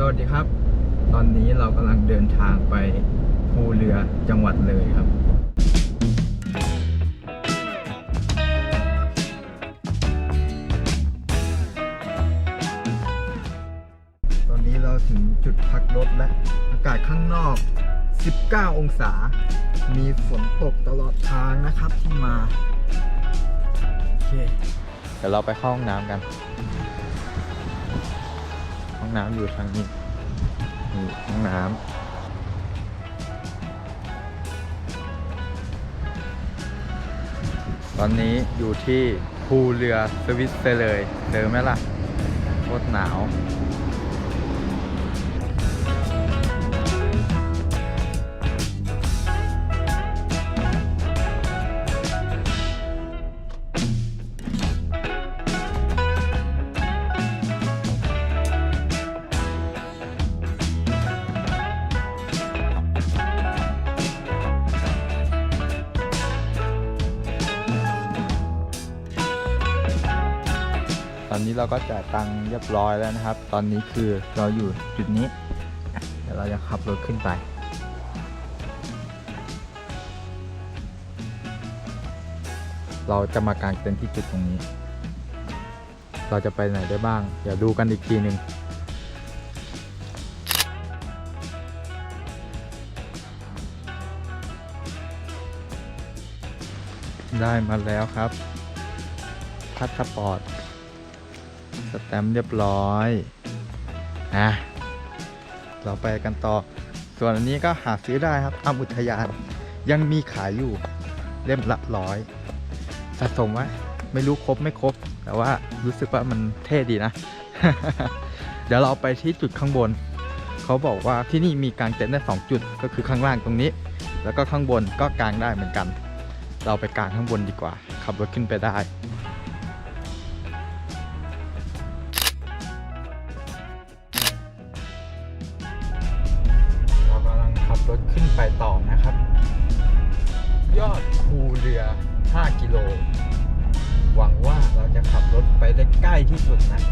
สวัสดีครับ ตอนนี้เรากำลังเดินทางไปภูเรือจังหวัดเลยครับ ตอนนี้เราถึงจุดพักรถแล้ว อากาศข้างนอก 19 องศา มีฝนตกตลอดทางนะครับที่มา โอเค เดี๋ยวเราไปเข้าห้องน้ำกัน องน้ำอยู่ทางนี้นี่ห้องน้ำตอนนี้อยู่ที่ภูเรือสวิตเซอร์เลยเจอไหมล่ะโคตรหนาว ตอนนี้เราก็จ่ายตังค์เรียบร้อยแล้วนะครับ ตอนนี้คือเราอยู่จุดนี้ เดี๋ยวเราจะขับรถขึ้นไปเราจะมากางเต็นท์ที่จุดตรงนี้ เราจะไปไหนได้บ้าง เดี๋ยวดูกันอีกทีหนึ่งได้มาแล้วครับพัสปอร์ต สแตมป์เรียบร้อยอะเราไปกันต่อ ส่วนอันนี้ก็หาซื้อได้ครับตามอุทยานยังมีขายอยู่เล่มละร้อยสะสมไว้ไม่รู้ครบไม่ครบ แต่ว่ารู้สึกว่ามันเท่ดีนะ เดี๋ยวเราไปที่จุดข้างบน เขาบอกว่าที่นี่มีกางเต็นท์ได้สองจุดก็คือข้างล่างตรงนี้ แล้วก็ข้างบนก็กางได้เหมือนกัน เราไปกางข้างบนดีกว่า ขับรถขึ้นไปได้ 5 กิโล หวังว่าเราจะขับรถไปได้ใกล้ที่สุดนะ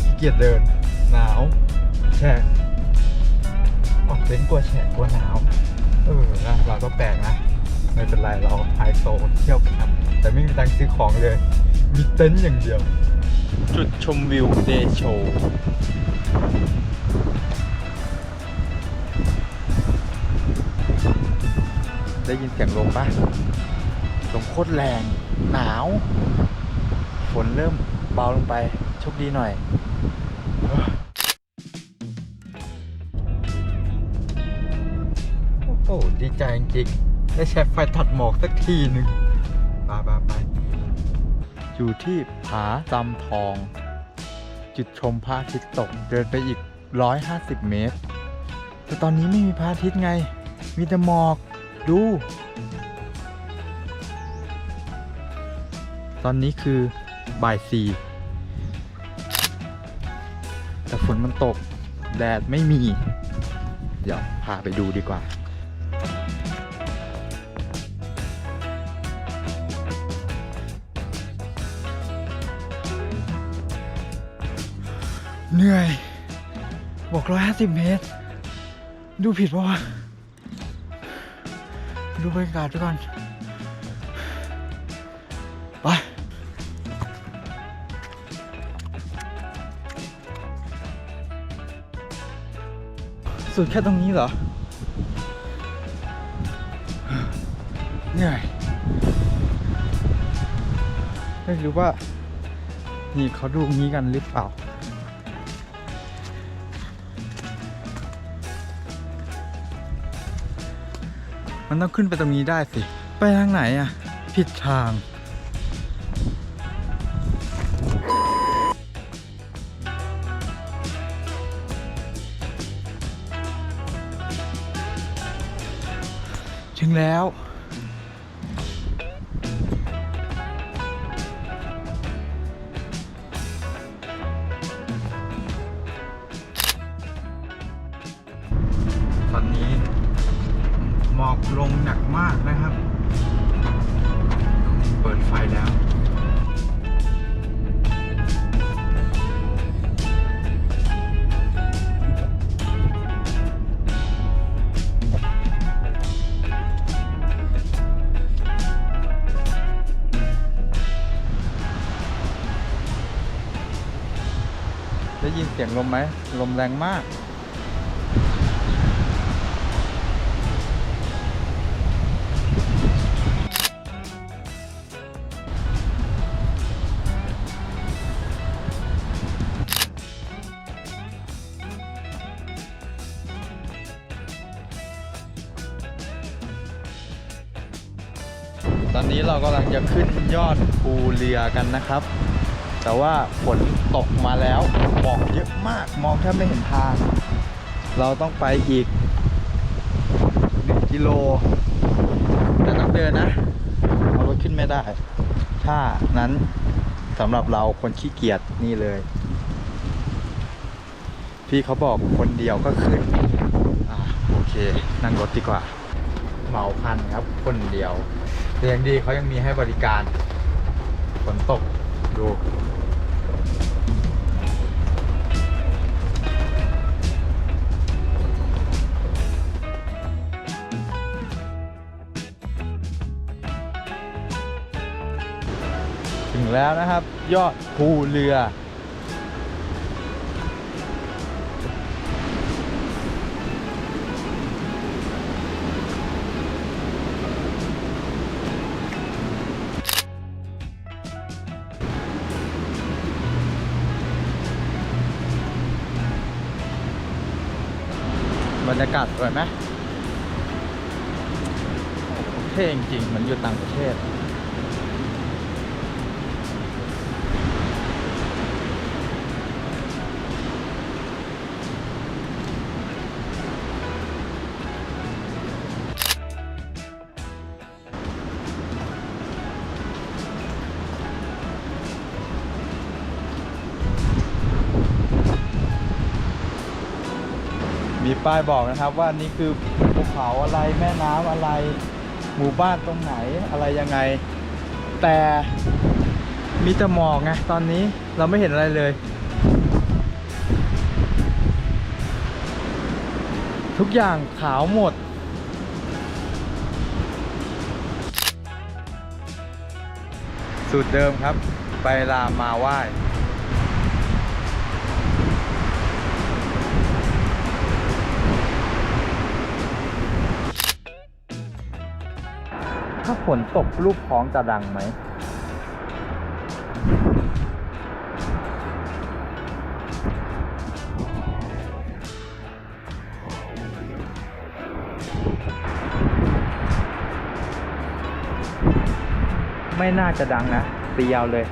ขี้เกียจเดิน หนาวแฉะออกเป็นกลัวแฉะกลัวหนาว เออนะเราก็แปลกนะ ไม่เป็นไรเราไฮโซเที่ยวแคมป์แต่ไม่มีตังค์ซื้อของเลย มีเต็นท์อย่างเดียว จุดชมวิวเดโชได้ยินเสียงลมปะ ลมโคตรแรงหนาว ฝนเริ่มเบาลงไปโชคดีหน่อยโอ้โหดีใจจริงๆได้ใช้ไฟตัดหมอกสักทีหนึ่งไปไปไปอยู่ที่ผาจำทอง จุดชมพระอาทิตย์ตกเดินไปอีก 150 เมตร แต่ตอนนี้ไม่มีพระอาทิตย์ไง มีแต่หมอกดู ตอนนี้คือบ่ายสี่แต่ฝนมันตก แดดไม่มี เดี๋ยวพาไปดูดีกว่าเหนื่อยบอกร้อยห้าสิบเมตร ดูผิดปะวะ ดูบรรยากาศไปก่อน สุดแค่ตรงนี้เหรอเหนื่อยไม่รู้ว่า นี่เขาดูงี้กันหรือเปล่ามันต้องขึ้นไปตรงนี้ได้สิ ไปทางไหนอะผิดทาง แล้ว ตอนนี้หมอกลงหนักมากนะครับ เปิดไฟแล้ว ลมไหม ลมแรงมาก ตอนนี้เรากำลังจะขึ้นยอดภูเรือกันนะครับ แต่ว่าฝนตกมาแล้วหมอกเยอะมากมองแทบไม่เห็นทาง เราต้องไปอีก1กิโล แต่ต้องเดินนะ เอารถขึ้นไม่ได้ ถ้านั้นสำหรับเราคนขี้เกียจนี่เลย พี่เขาบอกคนเดียวก็ขึ้นอ่าโอเค นั่งรถดีกว่า เหมาพันครับคนเดียวแต่ยังดีเขายังมีให้บริการฝนตกดู แล้วนะครับ ยอดภูเรือ บรรยากาศสวยไหมเท่จริงๆเหมือนอยู่ต่างประเทศ ป้ายบอกนะครับว่านี่คือภูเขาอะไรแม่น้ำอะไร หมู่บ้านตรงไหนอะไรยังไง แต่มีแต่หมอกไงตอนนี้เราไม่เห็นอะไรเลย ทุกอย่างขาวหมดสูตรเดิมครับ ไปลามาไหว้ ถ้าฝนตกลูกท้องจะดังไหม ไม่น่าจะดังนะตียาวเลย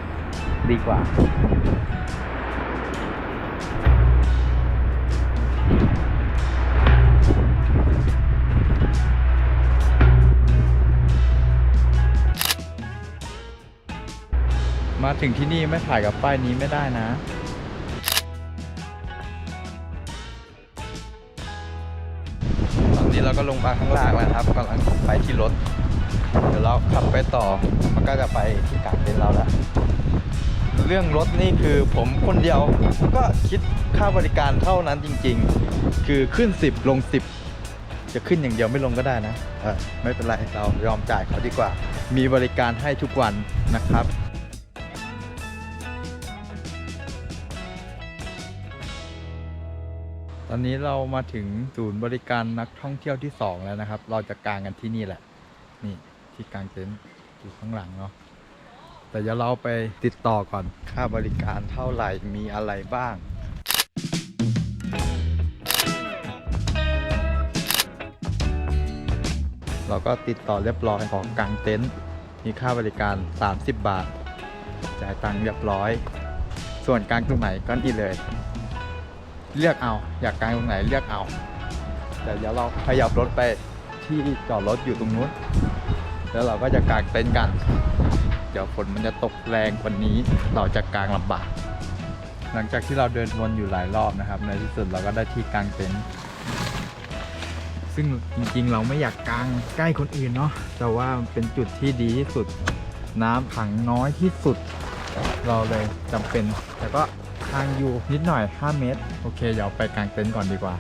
ดีกว่า มาถึงที่นี่ไม่ถ่ายกับป้ายนี้ไม่ได้นะ ตอนนี้เราก็ลงมาข้างล่างแล้วครับกำลังไปที่รถ เดี๋ยวเราขับไปต่อ มันก็จะไปที่กลางเต็นท์เราแล้ว เรื่องรถนี่คือผมคนเดียวก็คิดค่าบริการเท่านั้นจริง ๆ คือขึ้น 10 ลง 10 จะขึ้นอย่างเดียวไม่ลงก็ได้นะ เออไม่เป็นไรเรายอมจ่ายเขาดีกว่า มีบริการให้ทุกวันนะครับ อนนี้เรามาถึงศูนย์บริการนักท่องเที่ยวที่2แล้วนะครับ เราจะกางกันที่นี่แหละ นี่ที่กางเต็นท์อยู่ข้างหลังเนาะแต่เดี๋ยวเราไปติดต่อก่อนค่าบริการเท่าไหร่มีอะไรบ้างเราก็ติดต่อเรียบร้อยของกางเต็นท์มีค่าบริการ 30 บาท จ่ายตังค์เรียบร้อย ส่วนกางตรงไหนก็นี่เลย เลือกเอาอยากกางตรงไหนเลือกเอาแต่เดี๋ยวเราขยับรถไปที่จอดรถอยู่ตรงนู้น แล้วเราก็จะกางเต็นท์กัน เดี๋ยวฝนมันจะตกแรงกว่านี้เราจะกางลำบาก หลังจากที่เราเดินวนอยู่หลายรอบนะครับ ในที่สุดเราก็ได้ที่กางเต็นท์ซึ่งจริงๆ เราไม่อยากกางใกล้คนอื่นเนาะแต่ว่าเป็นจุดที่ดีที่สุด น้ำขังน้อยที่สุด เราเลยจำเป็นแต่ก็างอยู่นิดหน่อย 5 เมตร โอเค เดี๋ยวไปกางเต็นท์ก่อนดีกว่า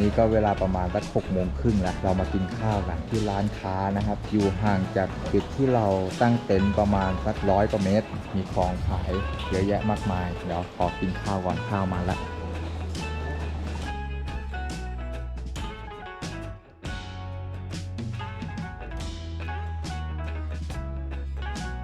นี้ก็เวลาประมาณสักหกโมงครึ่งแล้วเรามากินข้าวกันที่ร้านค้านะครับ อยู่ห่างจากจุดที่เราตั้งเต็นท์ประมาณสักร้อยกว่าเมตร มีของขายเยอะแยะมากมาย เดี๋ยวขอกินข้าวก่อนข้าวมาแล้ว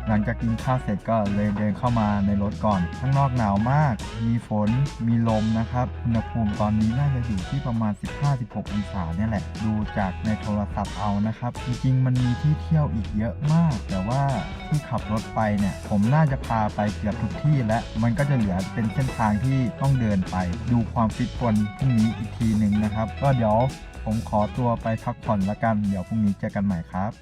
หลังจากกินข้าวเสร็จก็เลยเดินเข้ามาในรถก่อน ข้างนอกหนาวมาก มีฝน มีลมนะครับ อุณหภูมิตอนนี้น่าจะอยู่ที่ประมาณ 15-16 องศาเนี่ยแหละ ดูจากในโทรศัพท์เอานะครับ จริงๆ มันมีที่เที่ยวอีกเยอะมาก แต่ว่าที่ขับรถไปเนี่ย ผมน่าจะพาไปเกือบทุกที่และ มันก็จะเหลือเป็นเส้นทางที่ต้องเดินไป ดูความฟิตคนพรุ่งนี้อีกทีหนึ่งนะครับ ก็เดี๋ยวผมขอตัวไปพักผ่อนละกัน เดี๋ยวพรุ่งนี้เจอกันใหม่ครับ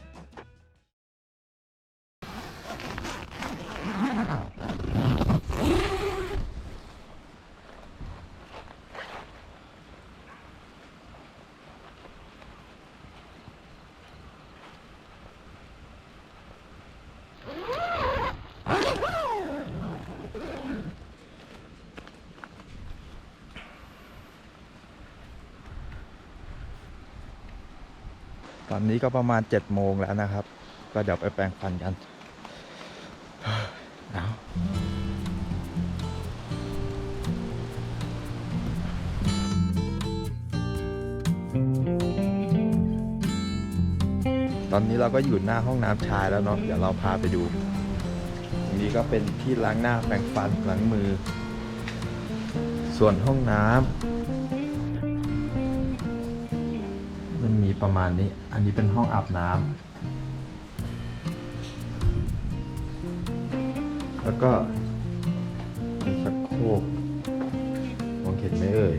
ตอนนี้ก็ประมาณ7จ็ดโมงแล้วนะครับ ก็เดี๋ยวไปแปรงฟันกันหนาวตอนนี้เราก็อยู่หน้าห้องน้ำชายแล้วเนาะเดี๋ยวเราพาไปดูตรงนี้ก็เป็นที่ล้างหน้าแปรงฟันล้างมือ ส่วนห้องน้ำ ประมาณนี้ อันนี้เป็นห้องอาบน้ำ แล้วก็มีชักโครกมองเห็นไหมเอ่ย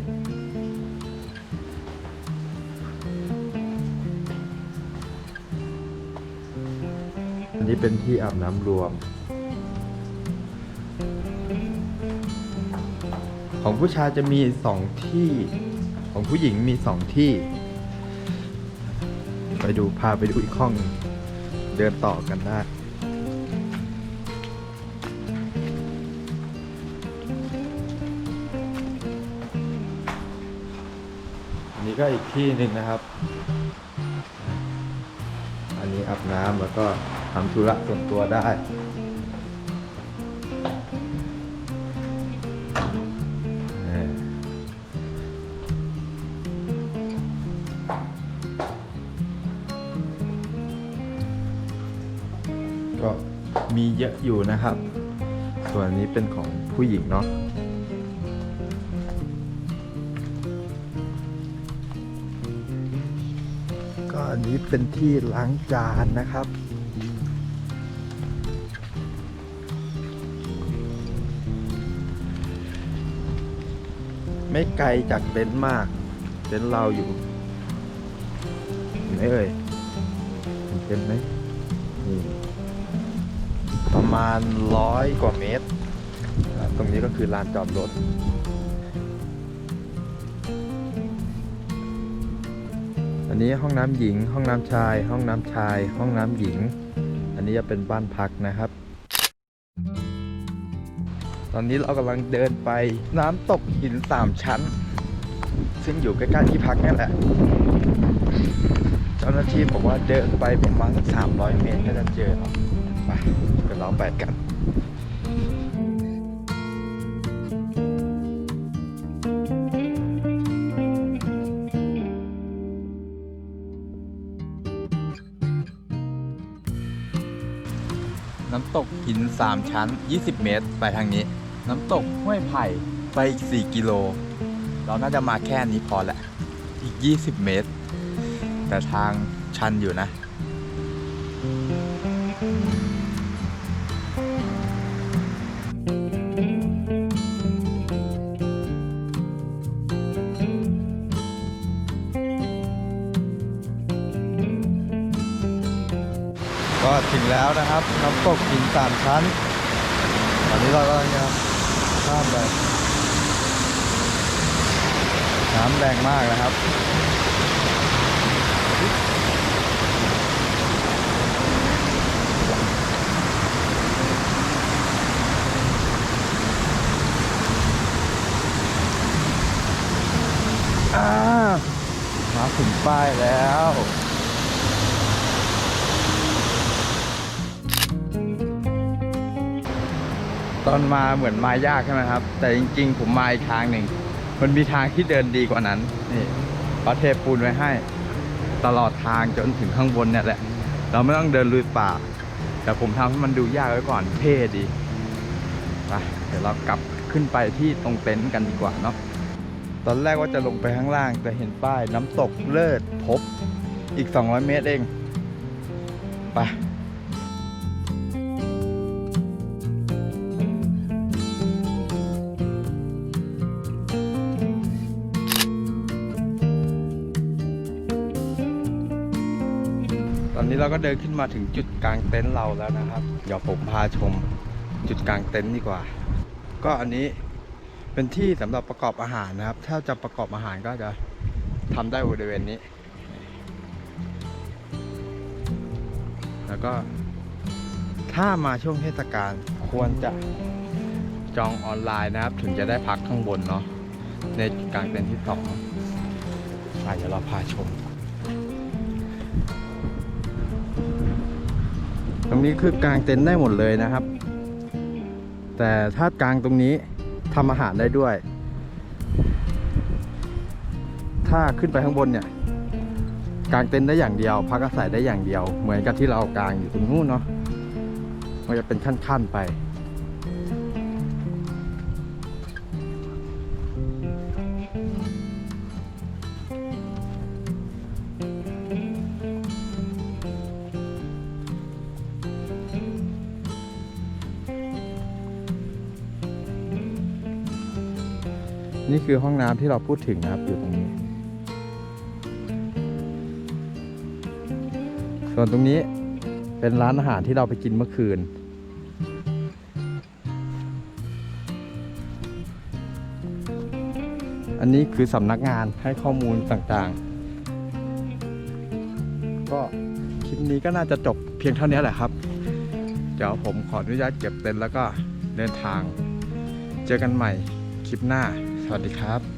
อันนี้เป็นที่อาบน้ำรวม ของผู้ชายจะมีสองที่ ของผู้หญิงมีสองที่ ไปดูพาไปดูอีกห้องหนึ่งเดินต่อกันได้อันนี้ก็อีกที่หนึ่งนะครับ อันนี้อาบน้ำแล้วก็ทำธุระส่วนตัวได้ ยอะอยู่นะครับ ส่วนนนี้เป็นของผู้หญิงเนาะก็อันนี้เป็นที่ล้างจานนะครับไม่ไกลจากเต็นท์มาก เต็นท์เราอยู่เห็นไหมเอ่ยเห็นเต็นท์ไหมนี่ ประมาณร้อยกว่าเมตร ตรงนี้ก็คือลานจอดรถอันนี้ห้องน้ำหญิง ห้องน้ำชาย ห้องน้ำชาย ห้องน้ำหญิง อันนี้จะเป็นบ้านพักนะครับ ตอนนี้เรากำลังเดินไปน้ำตกหินสามชั้น ซึ่งอยู่ใกล้ๆที่พักนี่แหละ เจ้าหน้าที่บอกว่าเดินไปประมาณสักสามร้อยเมตรก็จะเจอครับ ไปไปลองไปกันน้ำตกหิน 3 ชั้น 20 เมตร ไปทางนี้ น้ำตกห้วยไผ่ไปอีก 4 กิโล เราน่าจะมาแค่นี้พอแหละ อีก 20 เมตร แต่ทางชันอยู่นะ ถึงแล้วนะครับน้ำตกหินสามชั้น ตอนนี้เรากำลังจะข้ามไปน้ำแรงมากนะครับอ่าป้ายแล้ว ตอนมาเหมือนมายากใช่ไหมครับ แต่จริงๆ ผมมาอีกทางหนึ่ง มันมีทางที่เดินดีกว่านั้น นี่เขาเทปูนไว้ให้ ตลอดทางจนถึงข้างบนเนี่ยแหละ เราไม่ต้องเดินลุยป่า แต่ผมทำให้มันดูยากไว้ก่อนเท่ดีไปเดี๋ยวเรากลับขึ้นไปที่ตรงเต็นท์กันดีกว่าเนาะตอนแรกว่าจะลงไปข้างล่าง แต่เห็นป้ายน้ำตกเลิศพบอีก 200 เมตรเองไป นี้เราก็เดินขึ้นมาถึงจุดกลางเต็นท์เราแล้วนะครับ เดี๋ยวผมพาชมจุดกลางเต็นท์ดีกว่า ก็อันนี้เป็นที่สำหรับประกอบอาหารนะครับ ถ้าจะประกอบอาหารก็จะทำได้บริเวณนี้ แล้วก็ถ้ามาช่วงเทศกาลควรจะจองออนไลน์นะครับ ถึงจะได้พักข้างบนเนาะในกลางเต็นท์ที่สองไปเดี๋ยวเราพาชม ตรงนี้คือกางเต็นท์ได้หมดเลยนะครับ แต่ถ้ากางตรงนี้ทำอาหารได้ด้วย ถ้าขึ้นไปข้างบนเนี่ยกางเต็นท์ได้อย่างเดียว พักอาศัยได้อย่างเดียว เหมือนกับที่เรากางอยู่ตรงนู้นเนาะมันจะเป็นขั้นๆไป นี่คือห้องน้ำที่เราพูดถึงนะครับอยู่ตรงนี้ ส่วนตรงนี้เป็นร้านอาหารที่เราไปกินเมื่อคืน อันนี้คือสำนักงานให้ข้อมูลต่างๆ ก็คลิปนี้ก็น่าจะจบเพียงเท่านี้แหละครับ เดี๋ยวผมขออนุญาตเก็บเต็นท์แล้วก็เดินทาง เจอกันใหม่คลิปหน้า สวัสดีครับ